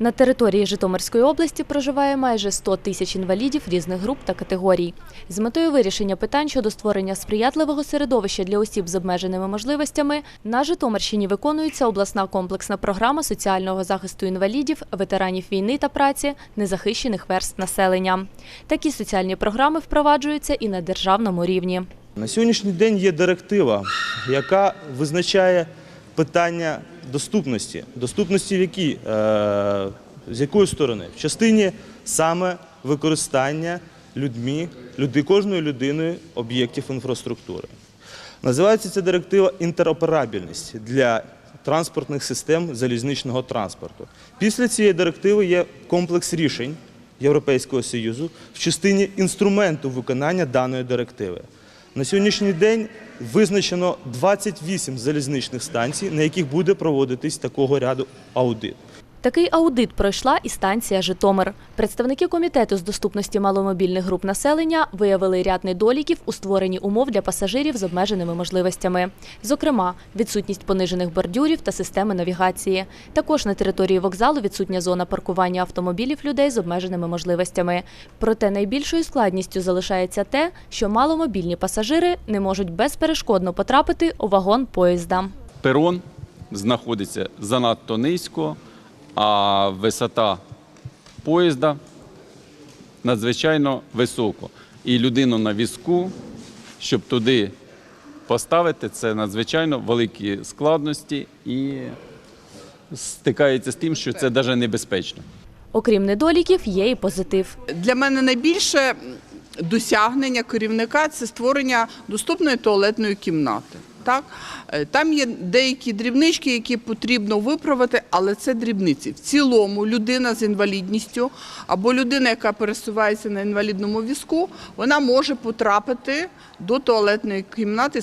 На території Житомирської області проживає майже 100 тисяч інвалідів різних груп та категорій. З метою вирішення питань щодо створення сприятливого середовища для осіб з обмеженими можливостями на Житомирщині виконується обласна комплексна програма соціального захисту інвалідів, ветеранів війни та праці, незахищених верст населення. Такі соціальні програми впроваджуються і на державному рівні. На сьогоднішній день є директива, яка визначає питання доступності. Доступності в якій? Е, з якої сторони? В частині саме використання людьми, люди, кожною людиною об'єктів інфраструктури. Називається ця директива інтероперабільність для транспортних систем залізничного транспорту. Після цієї директиви є комплекс рішень Європейського Союзу в частині інструменту виконання даної директиви. На сьогоднішній день визначено 28 залізничних станцій, на яких буде проводитись такого ряду аудит. Такий аудит пройшла і станція Житомир. Представники комітету з доступності маломобільних груп населення виявили ряд недоліків у створенні умов для пасажирів з обмеженими можливостями. Зокрема, відсутність понижених бордюрів та системи навігації. Також на території вокзалу відсутня зона паркування автомобілів людей з обмеженими можливостями. Проте найбільшою складністю залишається те, що маломобільні пасажири не можуть безперешкодно потрапити у вагон поїзда. перон знаходиться занадто низько, а висота поїзда надзвичайно високо. І людину на візку, щоб туди поставити, це надзвичайно великі складності і стикається з тим, що це навіть небезпечно. Окрім недоліків, є і позитив. Для мене найбільше досягнення керівника це створення доступної туалетної кімнати. Так? Е, Там є деякі дрібнички, які потрібно виправити, але це дрібниці. В цілому людина з інвалідністю або людина, яка пересувається на інвалідному візку, вона може потрапити до туалетної кімнати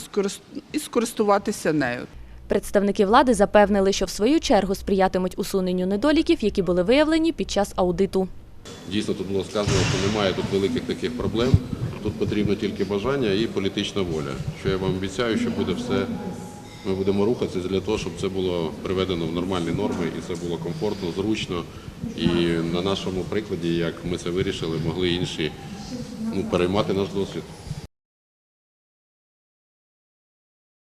і скористуватися нею. Представники влади запевнили, що в свою чергу сприятимуть усуненню недоліків, які були виявлені під час аудиту. Дійсно, тут було сказано, що немає тут великих таких проблем. Тут потрібно тільки бажання і політична воля. Що я вам обіцяю, що буде все. Ми будемо рухатися для того, щоб це було приведено в нормальні норми і це було комфортно, зручно. І на нашому прикладі, як ми це вирішили, могли інші ну, переймати наш досвід.